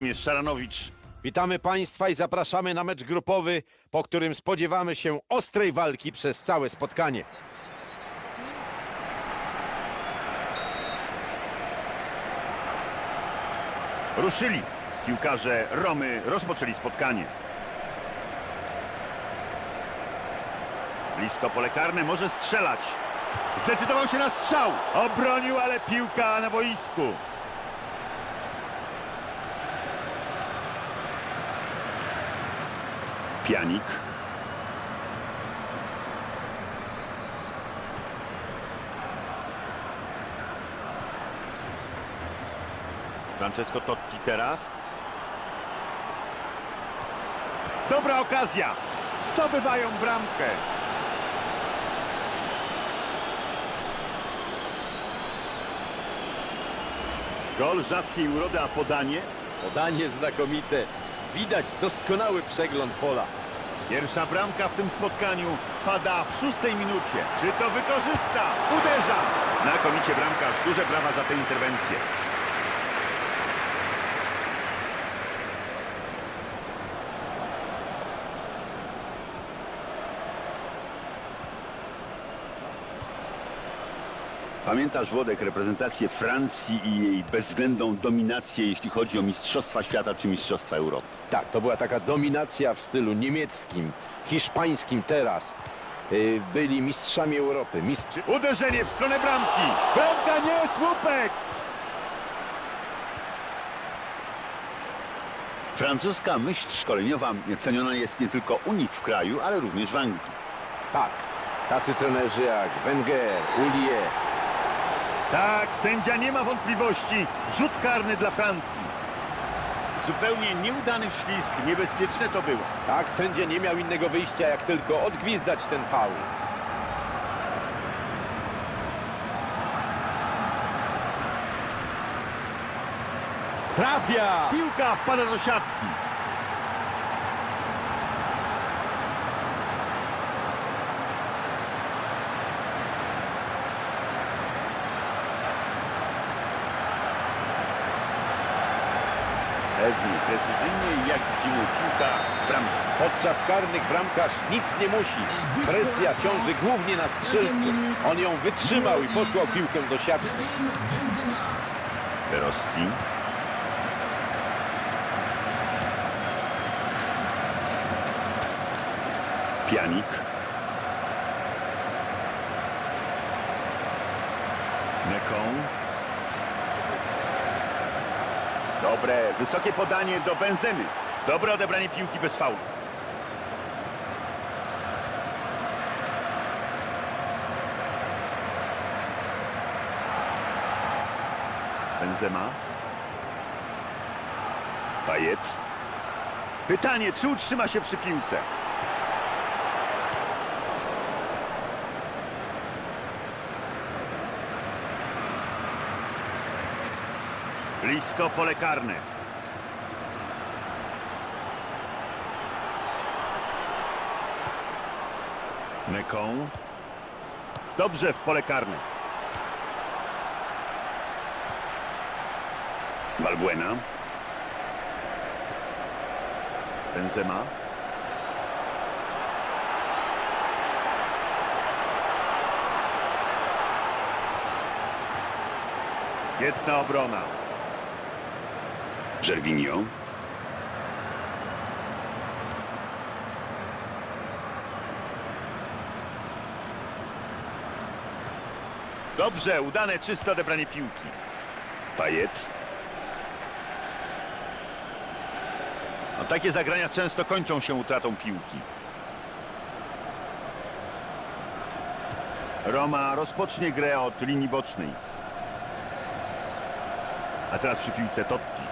jest Szaranowicz. Witamy Państwa i zapraszamy na mecz grupowy, po którym spodziewamy się ostrej walki przez całe spotkanie. Ruszyli. Piłkarze Romy rozpoczęli spotkanie. Blisko pole karne może strzelać. Zdecydował się na strzał. Obronił, ale piłka na boisku. Pianik. Francesco Totti teraz. Dobra okazja. Zdobywają bramkę. Gol rzadkiej urody, a podanie. Podanie znakomite. Widać doskonały przegląd pola. Pierwsza bramka w tym spotkaniu pada w szóstej minucie. Czy to wykorzysta? Uderza! Znakomicie bramkarz. Duże brawa za tę interwencję. Pamiętasz, Włodek, reprezentację Francji i jej bezwzględną dominację, jeśli chodzi o Mistrzostwa Świata czy Mistrzostwa Europy? Tak, to była taka dominacja w stylu niemieckim, hiszpańskim teraz. Yy, Byli mistrzami Europy. Mistrz... Uderzenie w stronę bramki? Bramka nie, słupek! Francuska myśl szkoleniowa ceniona jest nie tylko u nich w kraju, ale również w Anglii. Tak, tacy trenerzy jak Wenger, Ulie. Tak, sędzia nie ma wątpliwości. Rzut karny dla Francji. Zupełnie nieudany ślizg, niebezpieczne to było. Tak, sędzia nie miał innego wyjścia, jak tylko odgwizdać ten faul. Trafia! Piłka wpada do siatki. Pewnie, precyzyjnie jak widzimy piłka w bramce. Podczas karnych bramkarz nic nie musi. Presja ciąży głównie na strzelcu. On ją wytrzymał i posłał piłkę do siatki. De Rossi. Pianik. Neką. Dobre, wysokie podanie do Benzemy. Dobre odebranie piłki bez faulu. Benzema. Payet. Pytanie, czy utrzyma się przy piłce? Blisko pole karne. Neką. Dobrze w pole karne. Balbuena. Benzema. Świetna obrona. Żerwinio. Dobrze, udane, czyste odebranie piłki. Pajet. No, takie zagrania często kończą się utratą piłki. Roma rozpocznie grę od linii bocznej. A teraz przy piłce Totti.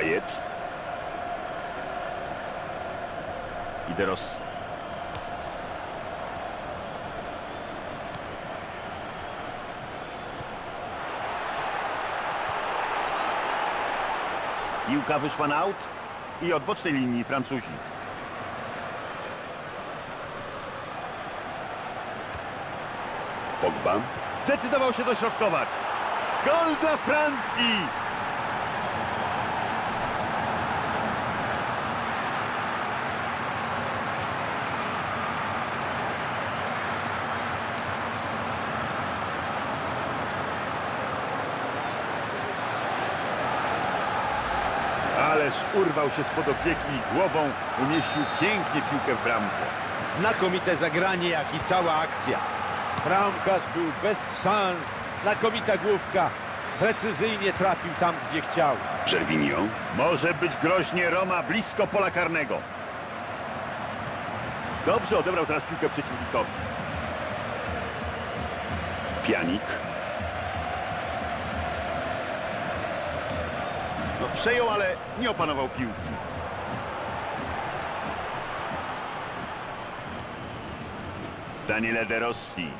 Pajet. I De Rossi. Piłka wyszła na aut i od bocznej linii Francuzi. Pogba. Zdecydował się dośrodkować. Gol dla Francji! Ależ urwał się spod opieki i głową umieścił pięknie piłkę w bramce. Znakomite zagranie, jak i cała akcja. Bramkarz był bez szans. Znakomita główka. Precyzyjnie trafił tam, gdzie chciał. Czerwinio. Może być groźnie Roma blisko pola karnego. Dobrze odebrał teraz piłkę przeciwnikowi. Pianik. Przejął, ale nie opanował piłki. Daniele De Rossi.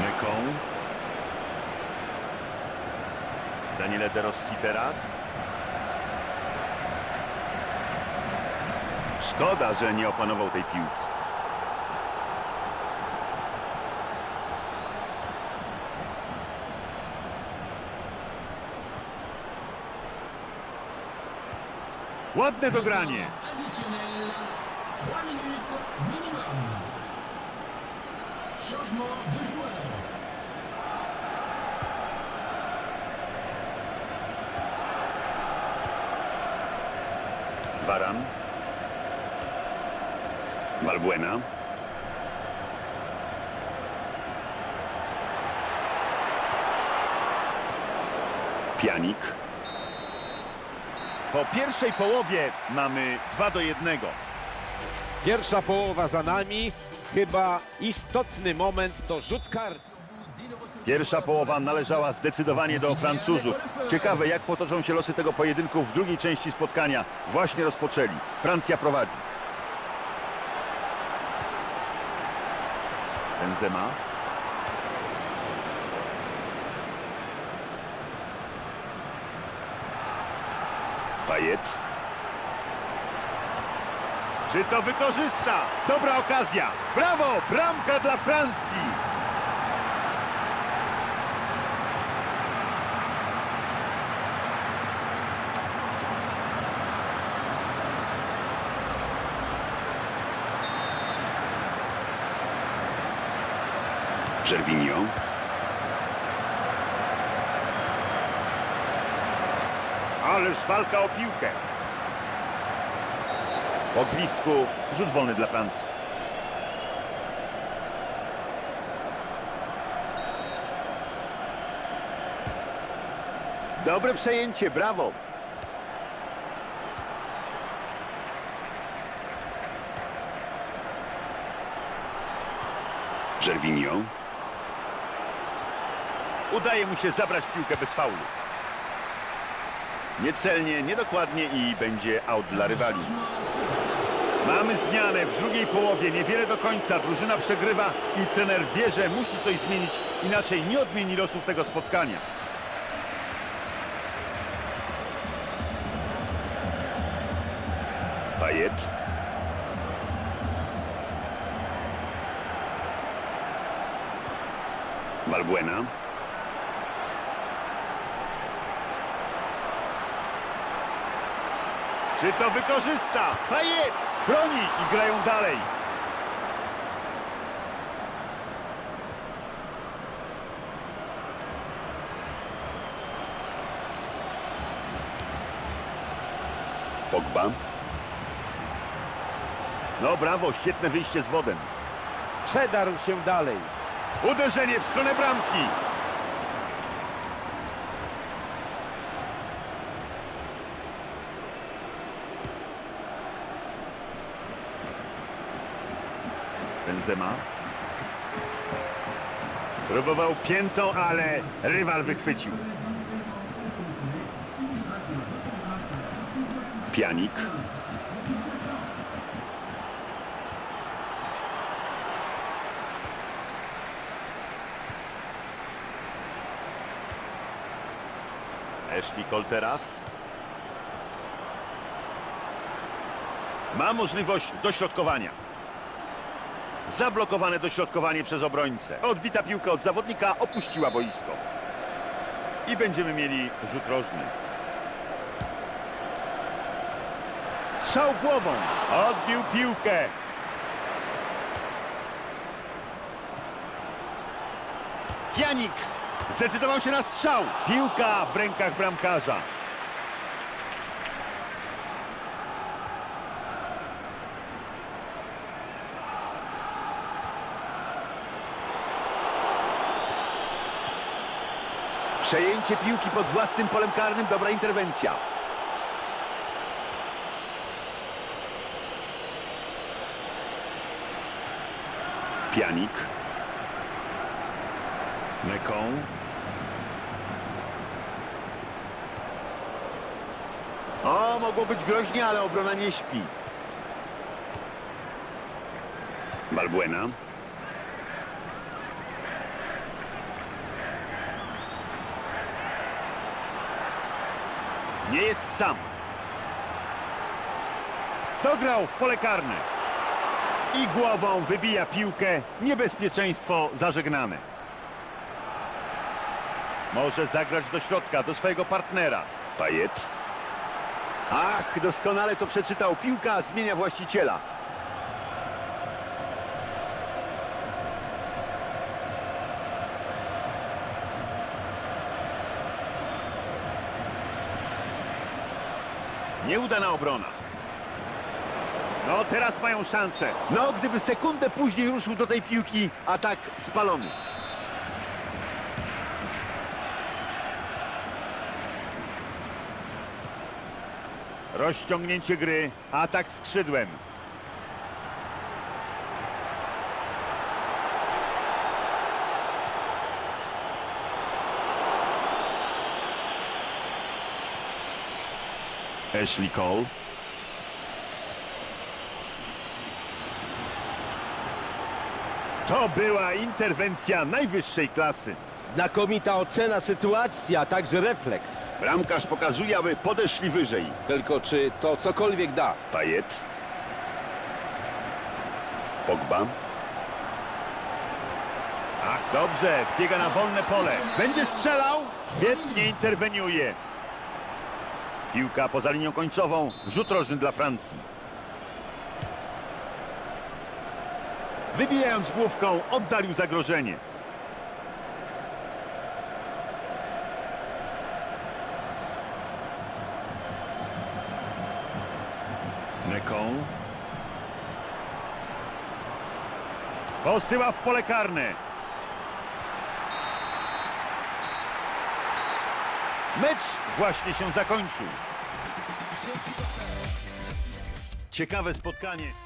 Mekon. Daniele De Rossi teraz. Szkoda, że nie opanował tej piłki. Ładne dogranie. Additionnel, 3 minutes minimum. Changement de joueur. Baran. Valbuena. Pianik. Po pierwszej połowie mamy 2 do 1. Pierwsza połowa za nami. Chyba istotny moment to rzut karny. Pierwsza połowa należała zdecydowanie do Francuzów. Ciekawe, jak potoczą się losy tego pojedynku w drugiej części spotkania. Właśnie rozpoczęli. Francja prowadzi. Benzema. Czy to wykorzysta? Dobra okazja. Brawo! Bramka dla Francji! Żerwinio. Ależ walka o piłkę. Po gwizdku rzut wolny dla Francji. Dobre przejęcie, brawo. Żerwinio. Udaje mu się zabrać piłkę bez faulu. Niecelnie, niedokładnie i będzie out dla rywali. Mamy zmianę w drugiej połowie, niewiele do końca. Drużyna przegrywa i trener wie, że musi coś zmienić, inaczej nie odmieni losów tego spotkania. Payet. Valbuena. Czy to wykorzysta? Payet! Broni i grają dalej. Pogba. No brawo, świetne wyjście z wodem. Przedarł się dalej. Uderzenie w stronę bramki. Benzema. Próbował piętą, ale rywal wychwycił. Pianik. Ashley Cole teraz. Ma możliwość dośrodkowania. Zablokowane dośrodkowanie przez obrońcę. Odbita piłka od zawodnika opuściła boisko. I będziemy mieli rzut rożny. Strzał głową. Odbił piłkę. Pianik zdecydował się na strzał. Piłka w rękach bramkarza. Przejęcie piłki pod własnym polem karnym, dobra interwencja. Pianik. Mekon. O, mogło być groźnie, ale obrona nie śpi. Balbuena. Nie jest sam. Dograł w pole karne. I głową wybija piłkę. Niebezpieczeństwo zażegnane. Może zagrać do środka, do swojego partnera. Pajet. Ach, doskonale to przeczytał. Piłka zmienia właściciela. Nieudana obrona. No, teraz mają szansę. No, gdyby sekundę później ruszył do tej piłki, atak spalony. Rozciągnięcie gry, atak skrzydłem. Ashley Cole. To była interwencja najwyższej klasy. Znakomita ocena sytuacji, a także refleks. Bramkarz pokazuje, aby podeszli wyżej. Tylko czy to cokolwiek da? Pajet. Pogba. Ach, dobrze, biega na wolne pole. Będzie strzelał. Świetnie interweniuje. Piłka poza linią końcową. Rzut rożny dla Francji. Wybijając główką, oddalił zagrożenie. Mekon. Posyła w pole karne. Mecz właśnie się zakończył. Ciekawe spotkanie.